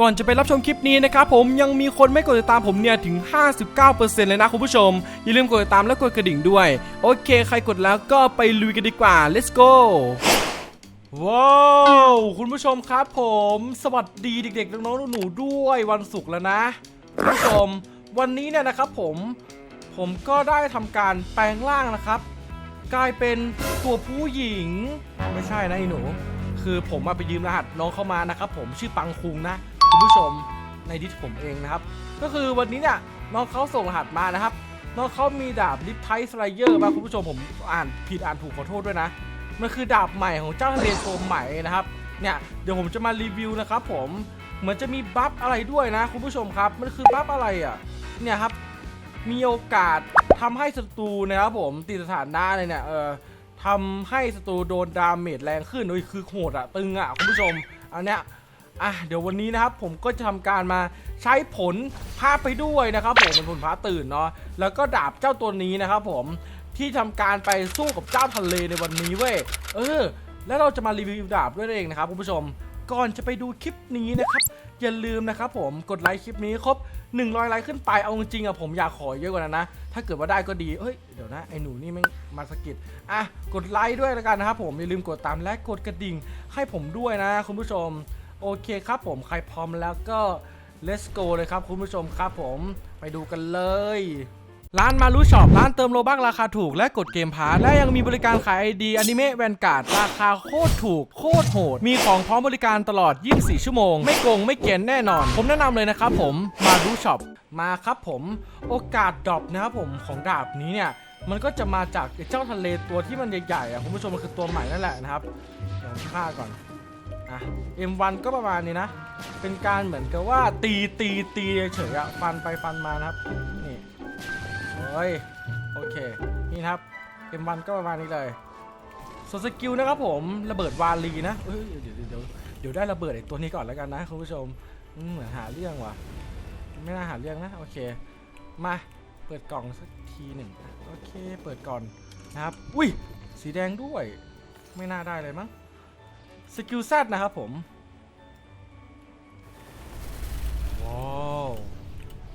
ก่อนจะไปรับชมคลิปนี้นะครับผมยังมีคนไม่กดติดตามผมเนี่ยถึง 59%เลยนะคุณผู้ชม อย่าลืมกดติดตามและกดกระดิ่งด้วย โอเค ใครกดแล้วก็ไปลุยกันดีกว่า let's go ว้าวคุณผู้ชมครับผม สวัสดีเด็กๆน้องๆหนูๆด้วยวันศุกร์แล้วนะคุณผู้ชม วันนี้เนี่ยนะครับผม ผมก็ได้ทำการแปลงร่างนะครับ กลายเป็นตัวผู้หญิง ไม่ใช่นะไอ้หนู คือผมมาไปยืมรหัสน้องเข้ามานะครับผมชื่อปังคุงนะ คุณผู้ชมในดิสผมเองนะครับ ก็คือวันนี้เนี่ยน้องเขาส่งรหัสมานะครับ น้องเขามีดาบลิฟไทสไลเยอร์มาคุณผู้ชมผมอ่านผิดอ่านถูกขอโทษด้วยนะ มันคือดาบใหม่ของเจ้าทะเลโซมใหม่นะครับ เนี่ยเดี๋ยวผมจะมารีวิวนะครับผมเหมือนจะมีบัฟอะไรด้วยนะคุณผู้ชมครับ มันคือบัฟอะไรอะ เนี่ยครับ มีโอกาสทำให้ศัตรูนะครับผมติดสถานะเลยเนี่ยเออทำให้ศัตรูโดนดาเมจแรงขึ้นโอ้ยคือโหดอะตึงอะคุณผู้ชม อันเนี้ย อะเดี๋ยววันนี้นะครับผมก็จะทำการมาใช้ผลพาไปด้วยนะครับผมเป็นผลพาตื่นเนาะแล้วก็ดาบเจ้าตัวนี้นะครับผมที่ทำการไปสู้กับเจ้าทะเลในวันนี้เว้ยเออ แล้วเราจะมารีวิวดาบด้วยเองนะครับคุณผู้ชมก่อนจะไปดูคลิปนี้นะครับ อย่าลืมนะครับผมกดไลค์คลิปนี้ครบ 100 ไลค์ขึ้นไปเอาจริงๆอะผมอยากขอเยอะกว่านั้นนะ ถ้าเกิดว่าได้ก็ดีเฮ้ยเดี๋ยวนะไอ้หนูนี่ม่งมาสะกิดอะกดไลค์ด้วยแล้วกันนะครับผมอย่าลืมกดตามและกดกระดิ่งให้ผมด้วยนะคุณผู้ชม โอเคครับผมใครพร้อมแล้วก็ let's go เลยครับคุณผู้ชมครับผมไปดูกันเลย ร้านมารุช็อปร้านเติมโลบักราคาถูกและกดเกมพาร์ทและยังมีบริการขายไอดีอนิเมะแวนการ์ดราคาโคตรถูก โคตรโหด มีของพร้อมบริการตลอด 24 ชั่วโมง ไม่โกงไม่เกียนแน่นอน ผมแนะนำเลยนะครับผมมารุช็อปมาครับผมโอกาสดรอปนะครับผมของดาบนี้เนี่ยมันก็จะมาจากเจ้าทะเลตัวที่มันใหญ่ๆอะคุณผู้ชมมันคือตัวใหม่นั่นแหละนะครับเดี๋ยวผมฆ่าก่อน อะ M1 ก็ประมาณนี้นะ เป็นการเหมือนกับว่าตีตีตีเฉยๆอะฟันไปฟันมานะครับ นี่โอ้ยโอเค นี่ครับ M1 ก็ประมาณนี้เลยส่วนสกิลนะครับผมระเบิดวาลีนะเดี๋ยวเดี๋ยวเดี๋ยวได้ระเบิดไอ้ตัวนี้ก่อนแล้วกันนะคุณผู้ชมเหมือนหาเรื่องว่ะ ไม่น่าหาเรื่องนะโอเค มาเปิดกล่องสักทีหนึ่งโอเคเปิดก่อนนะครับ อุ้ยสีแดงด้วย ไม่น่าได้เลยมั้ง สกิลแซดนะครับผม ว้าว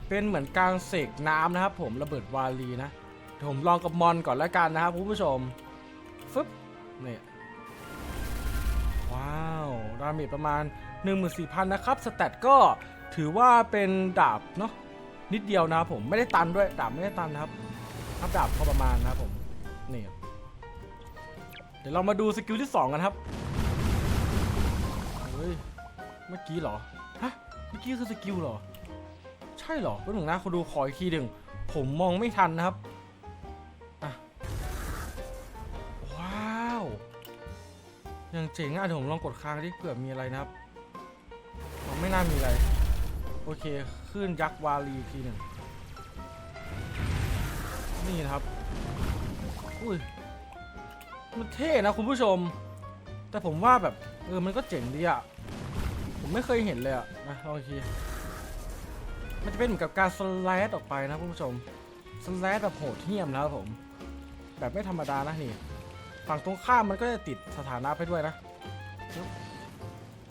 เป็นเหมือนการเสกน้ำนะครับผมระเบิดวาลีนะผมลองกับมอนก่อนแล้วกันนะครับคุณผู้ชม ฟึบเนี่ยว้าวดาเมจประมาณ 14,000 นะครับ สแตทก็ถือว่าเป็นดาบเนาะนิดเดียวนะครับผมไม่ได้ตันด้วย ดาบไม่ได้ตันนะครับอัพดาบพอประมาณนะครับผม นี่ เดี๋ยวเรามาดูสกิลที่ 2 กันครับ เมื่อกี้เหรอ ฮะ เมื่อกี้คือสกิลเหรอ ใช่เหรอเป็นหนึ่งนะคุณดูขออีกทีหนึ่ง ผมมองไม่ทันนะครับอะว้าวยังเจ๋งอะเดี๋ยวผมลองกดค้างดิเผื่อมีอะไรนะครับไม่น่ามีอะไร โอเค ขึ้นยักษ์วาลีทีหนึ่ง นี่นะครับ อุ้ย มันเท่นะคุณผู้ชม แต่ผมว่าแบบ เออ มันก็เจ๋งดีอะ ผมไม่เคยเห็นเลยอะนะลองอีกทีมันจะเป็นเหมือนกับการสไลด์ออกไปนะคุณผู้ชมสไลด์แบบโหดเหี้ยมนะครับผม แบบไม่ธรรมดานะนี่ ฝั่งตรงข้ามมันก็จะติดสถานะไปด้วยนะ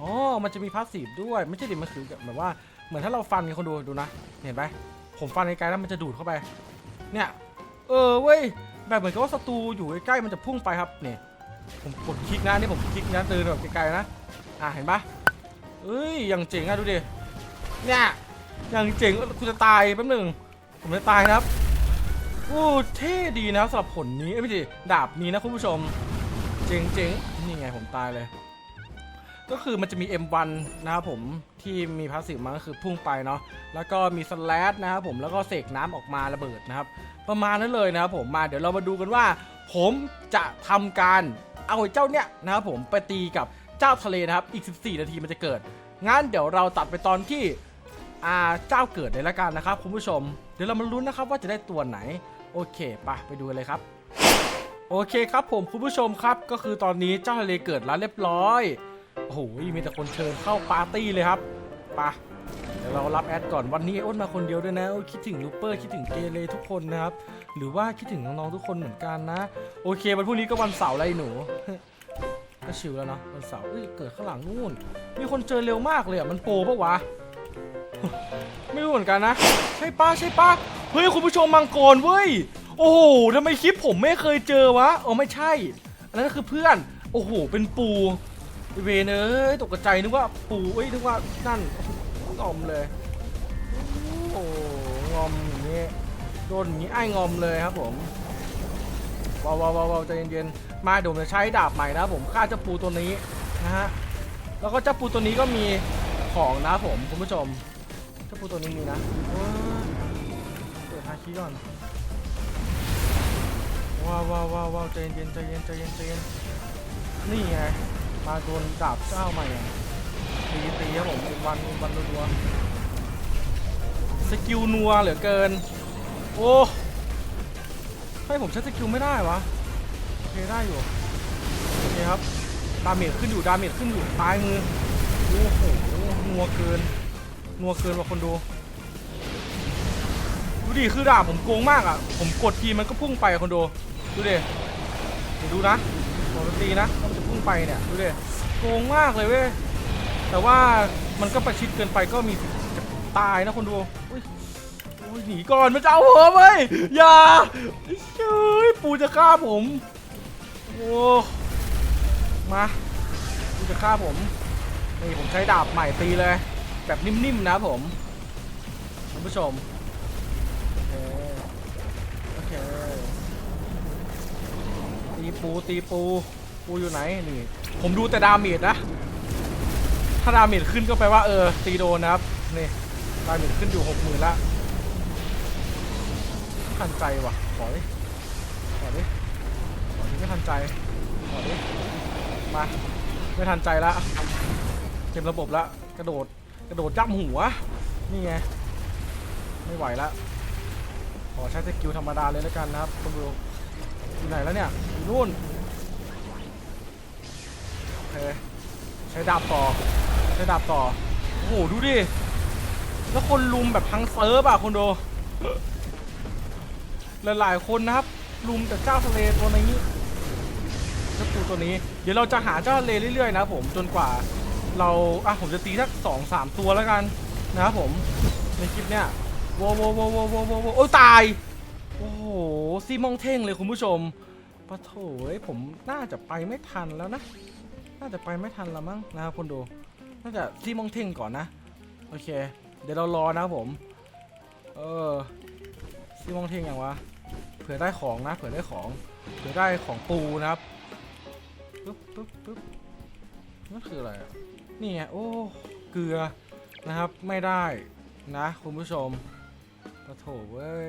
อ๋อมันจะมีพาสซีฟด้วยไม่ใช่ดิมันคือแบบว่าเหมือนถ้าเราฟันคนดูดูนะ เห็นไหมผมฟันไกลๆแล้วมันจะดูดเข้าไป เนี่ย เออเว้ยแบบเหมือนกับว่าศัตรูอยู่ใกล้ๆมันจะพุ่งไปครับเนี่ยผมกดคลิกนะนี่ผมคลิกนะเดินแบบไกลๆนะ อะเห็นปะ เอ้ยอย่างเจ๋งอะดูดิ เนี่ยอย่างเจ๋งคุณจะตายแป๊บหนึ่งผมจะตายนะครับโอ้เท่ดีนะสำหรับผลนี้ไม่ใช่ดาบนี้นะคุณผู้ชม เจ๋งเจ๋งนี่ไงผมตายเลย ก็คือมันจะมี M1 นะครับผมที่มีพาสซีฟมาก็คือพุ่งไปเนาะแล้วก็มีสแลดนะครับผมแล้วก็เสกน้ำออกมาระเบิดนะครับ ประมาณนั้นเลยนะครับผมมาเดี๋ยวเรามาดูกันว่า ผมจะทำการเอาเจ้าเนี้ยนะครับผมไปตีกับ เจ้าทะเลนะครับ อีก 14 นาทีมันจะเกิด งั้นเดี๋ยวเราตัดไปตอนที่อาเจ้าเกิดเลยละกันนะครับคุณผู้ชม เดี๋ยวเรามาลุ้นนะครับว่าจะได้ตัวไหน โอเคไปไปดูเลยครับ โอเคครับผมคุณผู้ชมครับ ก็คือตอนนี้เจ้าทะเลเกิดแล้วเรียบร้อย โอ้โห มีแต่คนเชิญเข้าปาร์ตี้เลยครับปะเดี๋ยวเรารับแอดก่อนวันนี้ไอ้อ้นมาคนเดียวด้วยนะคิดถึงลูเปอร์คิดถึงเกเรทุกคนนะครับ หรือว่าคิดถึงน้องๆทุกคนเหมือนกันนะ โอเควันพรุ่งนี้ก็วันเสาร์ไรหนู ก็ชิวแล้วเนาะวันเสาร์เอ้ยเกิดข้างหลังนู่น มีคนเจอเร็วมากเลยอะมันโปรปะวะ ไม่รู้เหมือนกันนะ ใช่ป้าใช่ป้าเฮ้ยคุณผู้ชมมังกรเว้ย โอ้โหทำไมคลิปผมไม่เคยเจอวะอ๋อไม่ใช่ อันนั้นคือเพื่อน โอ้โห เป็นปูไอ้เวนเอ้ยตกใจนึกว่าปูเอ้ยนึกว่านั่นงอมเลย โอ้โหงอมอย่างนี้โดนอย่างนี้ไอ้งอมเลยครับผมว้าวว้าวใจเย็นๆ มาเดี๋ยวผมจะใช้ดาบใหม่นะผมฆ่าเจ้าปูตัวนี้นะฮะแล้วก็เจ้าปูตัวนี้ก็มีของนะผมคุณผู้ชมเจ้าปูตัวนี้มีนะโอ้ยเปิดฮาคิก่อนว้าวว้าวว้าวใจเย็นใจเย็นใจเย็นใจเย็นนี่ไงมาโดนดาบเจ้าใหม่ตีตีครับผมวันวันรัวๆสกิลนัวเหลือเกิน โอ้ให้ผมใช้สกิลไม่ได้วะ เคได้อยู่โอเคครับดาเมจขึ้นอยู่ดาเมจขึ้นอยู่ปลายมือโอ้โหนัวเกินนัวเกินว่ะคนดูดูดิคือดาบผมโกงมากอะ ผมกดทีมันก็พุ่งไปอะคนดูดูดิเดี๋ยวดูนะผมจะตีนะมันจะพุ่งไปเนี่ยดูดิโกงมากเลยเว้ยแต่ว่ามันก็ประชิดเกินไปก็มีจะตายนะคนดูอุ๊ยโอ้ยหนีก่อนมันจะเอาผมเว้ยอย่าเฮ้ยปูจะฆ่าผม โอ้มาปูจะฆ่าผม นี่ผมใช้ดาบใหม่ตีเลย แบบนิ่มๆนะผมคุณผู้ชม โอเคโอเคตีปูตีปูปูอยู่ไหนนี่ ผมดูแต่ดาเมจนะ ถ้าดาเมจขึ้นก็แปลว่าเออตีโดนนะครับ นี่ ดาเมจขึ้นอยู่หกหมื่นละทันใจว่ะขอดิขอดิขอดิ ไม่ทันใจขอดิมาไม่ทันใจละเต็มระบบละกระโดดกระโดดย่ำหัว นี่ไง ไม่ไหวละขอใช้สกิลธรรมดาเลยแล้วกันนะครับคุณดูอยู่ไหนแล้วเนี่ยอยู่นู่นโอเคใช้ดาบต่อใช้ดาบต่อโอ้โหดูดิแล้วคนลุมแบบทั้งเซิร์ฟอะคนดูหลายๆคนนะครับ ลุมแต่เจ้าทะเลตัวนี้ เจ้าปูตัวนี้ เดี๋ยวเราจะหาเจ้าเลเรื่อยๆนะผมจนกว่าเราอะผมจะตีสักสองสามตัวแล้วกันนะครับผมในคลิปเนี้ยโวโวโวโวโวโวโวโอ้ตาย โอ้โหซีมองเท่งเลยคุณผู้ชมปะโถยผมน่าจะไปไม่ทันแล้วนะ น่าจะไปไม่ทันละมั้งนะครับคุณดูน่าจะซีมองเท่งก่อนนะ โอเค เดี๋ยวเรารอนะครับผม เออซีมองเท่งอย่างวะเผื่อได้ของนะเผื่อได้ของเผื่อได้ของปูนะครับ ปึ๊บปึ๊บปึ๊บนั่นคืออะไรอะนี่ไงโอ้เกลือนะครับไม่ได้นะคุณผู้ชมปะโถเว้ย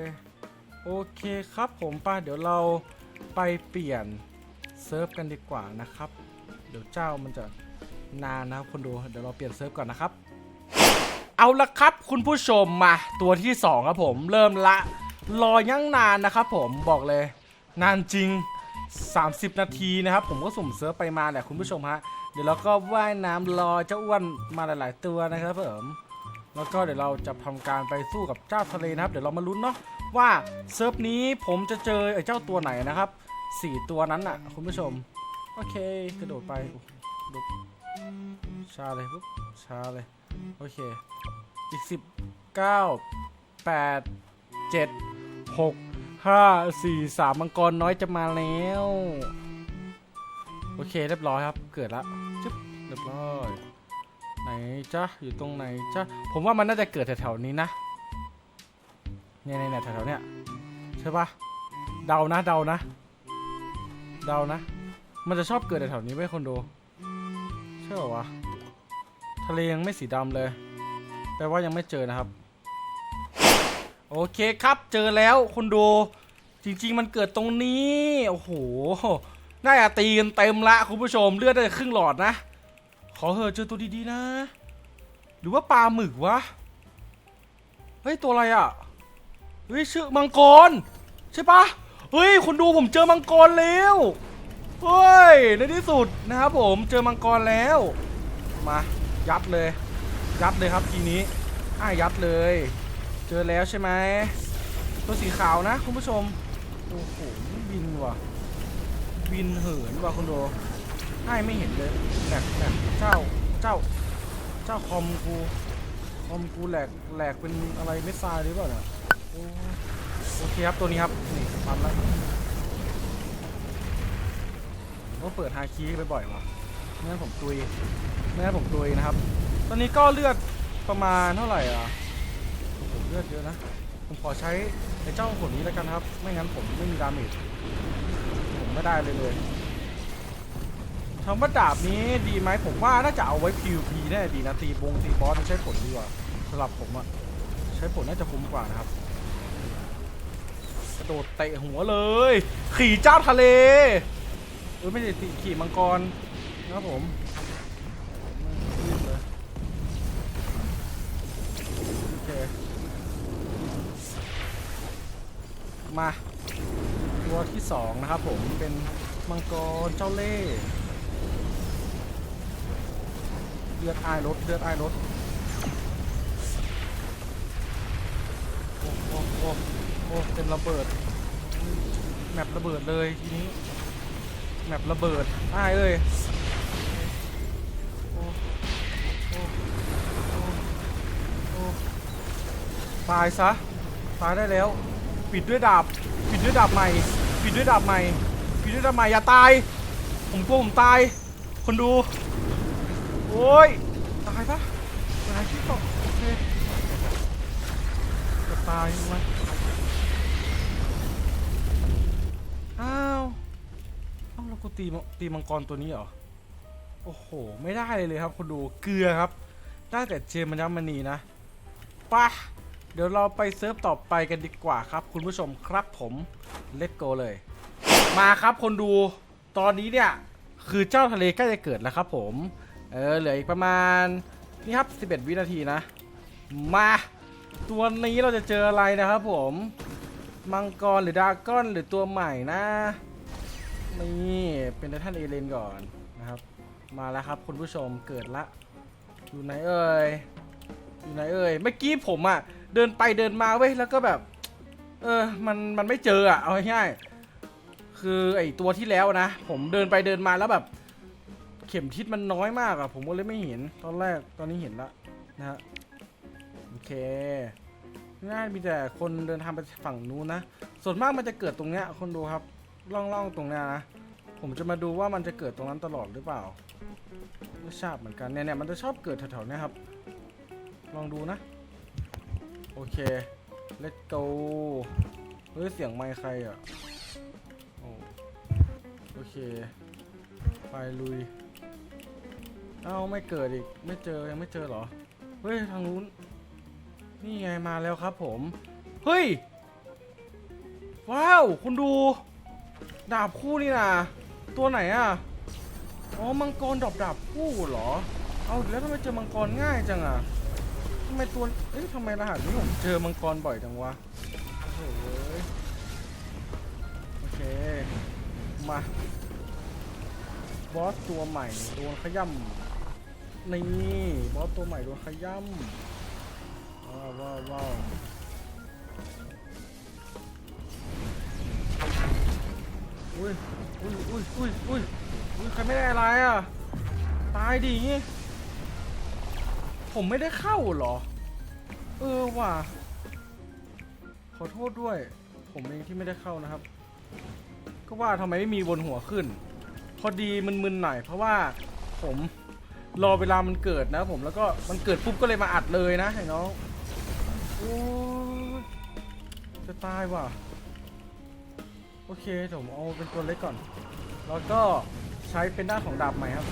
โอเคครับผมป้าเดี๋ยวเราไปเปลี่ยนเซิร์ฟกันดีกว่านะครับ เดี๋ยวเจ้ามันจะนานนะครับคนดูเดี๋ยวเราเปลี่ยนเซิร์ฟก่อนนะครับ เอาละครับคุณผู้ชมมาตัวที่สองครับผมเริ่มละรอยังนานนะครับผมบอกเลยนานจริง 30 นาทีนะครับ ผมก็สุ่มเซิร์ฟไปมาแหละคุณผู้ชมฮะ เดี๋ยวเราก็ว่ายน้ำรอเจ้าอ้วนมาหลาย ๆ ตัวนะครับผมแล้วก็เดี๋ยวเราจะทำการไปสู้กับเจ้าทะเลนะครับ เดี๋ยวเรามาลุ้นเนาะว่าเซิร์ฟนี้ผมจะเจอไอ้เจ้าตัวไหนนะครับสี่ตัวนั้นน่ะคุณผู้ชม โอเคกระโดดไปโดดชาเลยปุ๊บชาเลย โอเค อีกสิบเก้าแปดเจ็ด ห้าสี่สามมังกรน้อยจะมาแล้ว โอเคเรียบร้อยครับ เกิดละจึ๊บเรียบร้อยไหนจ๊ะอยู่ตรงไหนจ๊ะผมว่ามันน่าจะเกิดแถวๆนี้นะเนี่ยเนี่ยเนี่ยแถวๆเนี้ยใช่ปะเดานะเดานะ เดานะ มันจะชอบเกิดแถวๆนี้ไว้คนดูใช่เหรอวะทะเลยังไม่สีดำเลยแปลว่ายังไม่เจอนะครับ โอเคครับเจอแล้วคนดูจริง ๆ มันเกิดตรงนี้โอ้โหน่าจะตีกันเต็มละคุณผู้ชมเลือดได้ครึ่งหลอดนะ ขอเถอะเจอตัวดีๆนะ หรือว่าปลาหมึกวะเฮ้ยตัวอะไรอะเฮ้ยชื่อมังกรใช่ปะเฮ้ยคุณดูผมเจอมังกรแล้วเฮ้ยในที่สุดนะครับผมเจอมังกรแล้ว มายัดเลย ยัดเลยครับทีนี้อ่ายัดเลย เจอแล้วใช่ไหมตัวสีขาวนะคุณผู้ชม โอ้โหบินว่ะ บินเหินว่ะคุณดูให้ไม่เห็นเลยแหลกแหลกเจ้าเจ้า เจ้าคอมกูคอมกูแหลกแหลกเป็นอะไรไม่ทรายหรือเปล่าเนี่ยโอโอเคครับตัวนี้ครับนี่ปั๊มแล้วผมก็เปิดฮาคีไปบ่อยวะไม่งั้นผมตุยไม่งั้นผมตุยนะครับ ตอนนี้ก็เลือดประมาณเท่าไหร่อะ โอ้โหเลือดเยอะนะ ผมขอใช้ไอ้เจ้าผลนี้แล้วกันครับ ไม่งั้นผมไม่มีดาเมจผมไม่ได้เลยเลยคำว่าดาบนี้ดีไหมผมว่าน่าจะเอาไว้ PVP แน่ดีนะตีบงตีบอสใช้ผลดีกว่าสำหรับผมอะใช้ผลน่าจะคุ้มกว่านะครับกระโดดเตะหัวเลย ขี่เจ้าทะเลเออไม่ใช่ขี่มังกรนะครับผม มา ตัวที่สองนะครับผมเป็นมังกรเจ้าเล่ห์เลือดอายรถเลือดอายรถโอ้โอ้โอ้โอ้เต็มระเบิดแมประเบิดเลยทีนี้แมประเบิดอ้ายเอ้ยโอ้โอ้โอ้โอ้ตายซะตายได้แล้ว ปิดด้วยดาบ ปิดด้วยดาบใหม่ ปิดด้วยดาบใหม่ ปิดด้วยดาบใหม่อย่าตาย ผมกลัวผมตาย คนดู โอ้ย ตายปะตายที่เกาะโอเคจะตายไหมอ้าวเอ้าแล้วกูตีมังตีมังกรตัวนี้เหรอ โอ้โห ไม่ได้เลยเลยครับคนดู เกลือครับ ได้แต่เจมมันยัมมณีนะป่ะ ดี๋ยวเราไปเซิร์ฟต่อไปกันดีกว่าครับ คุณผู้ชมครับผมเล t โกเลย มาครับคนดูตอนนี้เนี่ยคือเจ้าทะเลใกล้จะเกิดแล้วครับผมเออเหลืออีกประมาณนี่ครับ 11 วินาทีนะ มาตัวนี้เราจะเจออะไรนะครับผม มังกรหรือดาก้อนหรือตัวใหม่นะ นี่เป็นททันเอเลนก่อนนะครับ มาแล้วครับคุณผู้ชมเกิดละ อยู่ไหนเอ่ยอยู่ไหนเอ่ยเมื่อกี้ผมอะ เดินไปเดินมาเว้ยแล้วก็แบบ เออมันมันไม่เจออะเอาง่ายๆคือไอตัวที่แล้วนะ ผมเดินไปเดินมาแล้วแบบ เข็มทิศมันน้อยมากอะผมก็เลยไม่เห็นตอนแรกตอนนี้เห็นละนะฮะโอเคน่ายมีแต่คนเดินทางไปฝั่งนู้นนะส่วนมากมันจะเกิดตรงเนี้ยคนดูครับล่องๆตรงเนี้ยนะผมจะมาดูว่ามันจะเกิดตรงนั้นตลอดหรือเปล่าไม่ทราบเหมือนกันเนี่ยเนี่ยมันจะชอบเกิดแถวๆนี้ครับ ลองดูนะ โอเค let's go เฮ้ยเสียงไมค์ใครอะโอ้โอเค ไปลุย เอ้าไม่เกิดอีก ไม่เจอ ยังไม่เจอเหรอ เฮ้ย ทางนู้น นี่ไงมาแล้วครับผม เฮ้ย ว้าว คุณดู ดาบคู่นี่นะตัวไหนอะ อ๋อ มังกรดอกดาบคู่เหรอ เอาแล้วทำไมเจอมังกรง่ายจังอะ ทำไมตัว เอ๊ะทำไมรหัสนี้ผมเจอมังกรบ่อยจังวะ โอ้โหเว้ยโอเค มา บอสตัวใหม่โดนขย่ำนี่บอสตัวใหม่โดนขย่ำว้าวว้าวว้าวอุ้ยอุ้ยอุ้ยอุ้ยอุ้ยอุ้ยใครไม่ได้อะไรอะ ตายดิงี้ ผมไม่ได้เข้าเหรอ เออว่ะ ขอโทษด้วย ผมเองที่ไม่ได้เข้านะครับ ก็ว่าทำไมไม่มีบนหัวขึ้น พอดีมึนๆหน่อยเพราะว่าผมรอเวลามันเกิดนะผมแล้วก็มันเกิดปุ๊บก็เลยมาอัดเลยนะไอ้น้องโอ้จะตายว่ะ โอเคผมเอาเป็นตัวเล็กก่อน แล้วก็ใช้เป็นด้านของดาบใหม่ครับ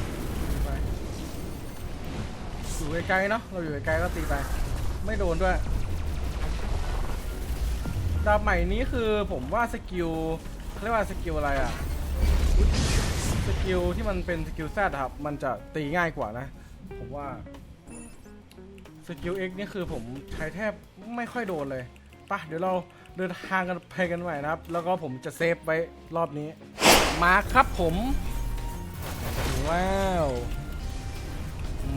อยู่ไกลๆเนาะเราอยู่ไกลๆก็ตีไป ไม่โดนด้วย ดาบใหม่นี้คือผมว่าสกิลเรียกว่าสกิลอะไรอะสกิลที่มันเป็นสกิลแซดครับ มันจะตีง่ายกว่านะ ผมว่าสกิล X นี่คือผมใช้แทบไม่ค่อยโดนเลยปะเดี๋ยวเราเดินทางกันไปกันใหม่นะครับ แล้วก็ผมจะเซฟไว้รอบนี้ มาครับผม ว้าว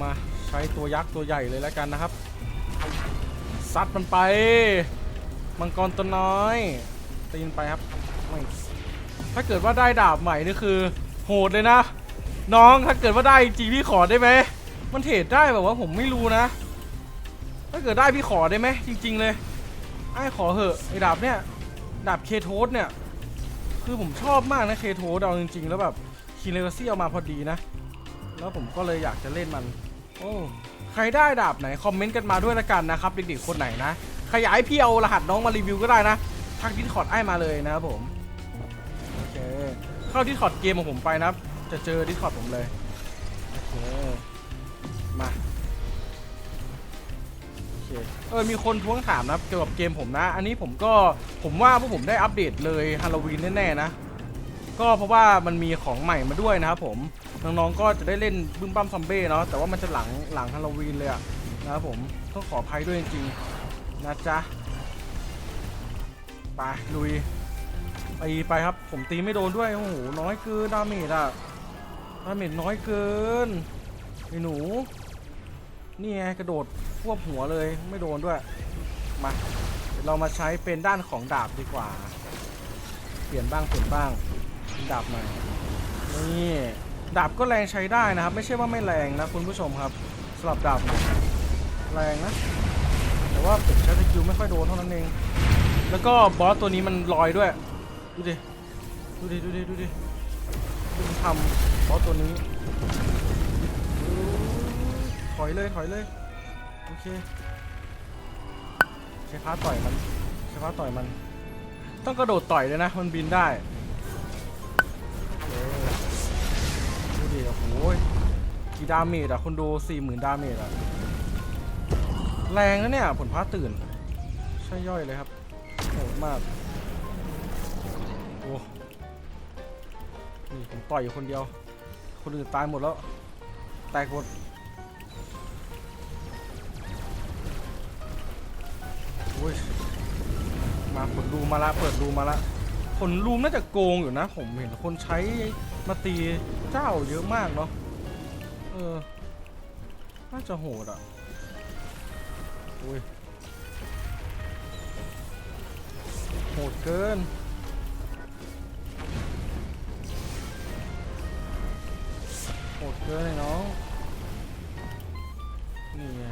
มา ใช้ตัวยักษ์ตัวใหญ่เลยแล้วกันนะครับซัดมันไป มังกรตัวน้อยตีนไปครับไม่ถ้าเกิดว่าได้ดาบใหม่นี่คือ โหดเลยนะ น้องถ้าเกิดว่าได้จริงพี่ขอได้ไหมมันเทรดได้แบบว่าผมไม่รู้นะ ถ้าเกิดได้พี่ขอได้ไหมจริง ๆ เลยไอ้ขอเหอะไอ้ดาบเนี่ยดาบเคโทสเนี่ย คือผมชอบมากนะเคโทสเอาจริง ๆ แล้วแบบคีเลซี่เอามาพอดีนะ แล้วผมก็เลยอยากจะเล่นมัน โอ้ใครได้ดาบไหนคอมเมนต์กันมาด้วยละกันนะครับเด็กๆคนไหนนะใครอยากให้พี่เอารหัสน้องมารีวิวก็ได้นะทักดิสคอร์ดไอ้มาเลยนะครับผมโอเคเข้าดิสคอร์ดเกมของผมไปนะครับจะเจอดิสคอร์ดผมเลยโอเคมาโอเคเออมีคนท้วงถามนะครับเกี่ยวกับเกมผมนะ อันนี้ผมก็ผมว่าพวกผมได้อัปเดตเลยฮาโลวีนแน่ๆนะ ก็เพราะว่ามันมีของใหม่มาด้วยนะครับผมน้องๆก็จะได้เล่นบึ้มบั้มซัมเบ้เนาะแต่ว่ามันจะหลังหลังฮาโลวีนเลยอะนะครับผมต้องขออภัยด้วยจริงๆนะจ๊ะไปลุยไปไปครับ ผมตีไม่โดนด้วยโอ้โหน้อยเกินดาเมจอะดาเมจน้อยเกินไอ้หนูนี่ไงกระโดดควบหัวเลยไม่โดนด้วยมาเรามาใช้เป็นด้านของดาบดีกว่า เปลี่ยนบ้างเปลี่ยนบ้าง ดาบใหม่นี่ดาบก็แรงใช้ได้นะครับ ไม่ใช่ว่าไม่แรงนะคุณผู้ชมครับสำหรับดาบใหม่แรงนะ แต่ว่าผมใช้สกิลไม่ค่อยโดนเท่านั้นเอง แล้วก็บอสตัวนี้มันลอยด้วย ดูดิ ดูดิ ดูดิ ดูดิดูมันทำบอสตัวนี้ถอยเลยถอยเลยโอเคใช้ฟ้าต่อยมันใช้ฟ้าต่อยมัน ต้องกระโดดต่อยเลยนะ มันบินได้ ดูดิโอ้โหกี่ดาเมจอะคนดูสี่หมื่นดาเมจอะแรงนะเนี่ย ผลพระตื่น ใช่ย่อยเลยครับโหดมากโอ้นี่ผมต่อยอยู่คนเดียว คนอื่นตายหมดแล้ว แตกหมดโอ้ยมาผลรูมาละเปิดรูมมาละผลรูมน่าจะโกงอยู่นะ ผมเห็นคนใช้ มาตีเจ้าเยอะมากเนาะเออ น่าจะโหดอะโอ้ยโหดเกินโหดเกินเลยน้องนี่ไง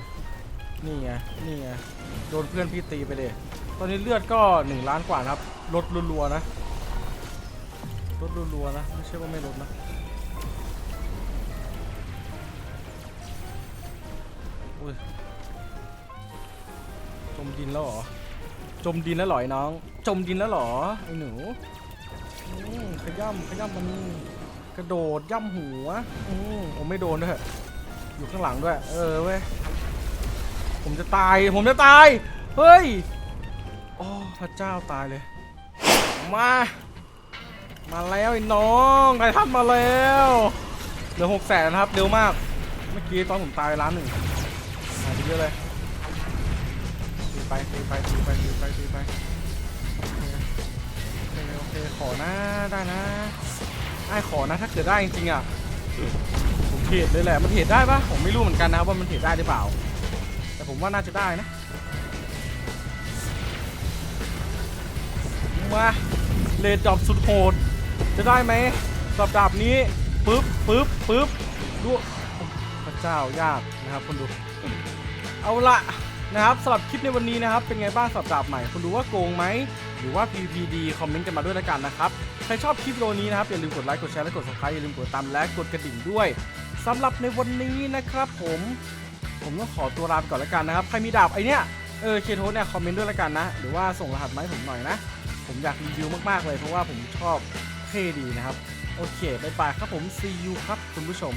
นี่ไงนี่ไงโดนเพื่อนพี่ตีไปเลยตอนนี้เลือดก็หนึ่งล้านกว่านะครับลดรัวๆนะ ลดรัวๆนะ ไม่ใช่ว่าไม่ลดนะอุ้ยจมดินแล้วเหรอ จมดินแล้วหรอไอ้น้อง จมดินแล้วหรอไอ้หนูอืมขย่ำขย่ำมันกระโดดย่ำหัวอืมผมไม่โดนด้วยอยู่ข้างหลังด้วย เออเว้ย ผมจะตาย ผมจะตาย เฮ้ย โอ้ พระเจ้าตายเลย มา มาแล้วไอ้น้องไททันมาแล้วเหลือหกแสนนะครับเร็วมาก เมื่อกี้ตอนผมตายล้านหนึ่งหายไปเยอะเลยตีไปตีไปตีไปตีไปตีไปโอเคโอเคโอเคขอนะได้นะไอ้ขอนะถ้าเกิดได้จริงๆอะผมเทรดเลยแหละมันเทรดได้ปะผมไม่รู้เหมือนกันนะว่ามันเทรดได้หรือเปล่า แต่ผมว่าน่าจะได้นะมาเลดดอบสุดโหด จะได้ไหมสอบดาบนี้ปึ๊บปึ๊บปึ๊บดูพระเจ้ายากนะครับคนดู เอาละนะครับสำหรับคลิปในวันนี้นะครับ เป็นไงบ้างสอบดาบใหม่คุณดูว่าโกงไหมหรือว่า PVPD คอมเมนต์กันมาด้วยละกันนะครับใครชอบคลิปวิดีโอนี้นะครับอย่าลืมกดไลค์กดแชร์และกด subscribe อย่าลืมกดติดตามและกดกระดิ่งด้วยสำหรับในวันนี้นะครับผมผมต้องขอตัวลาไปก่อนละกันนะครับ ใครมีดาบไอเนี้ยเออเคโทสเนี่ยคอมเมนต์ด้วยละกันนะ หรือว่าส่งรหัสมาให้ผมหน่อยนะ ผมอยากรีวิวมากๆเลยเพราะว่าผมชอบ เท่ดีนะครับ โอเคบายบายครับผม see you ครับคุณผู้ชม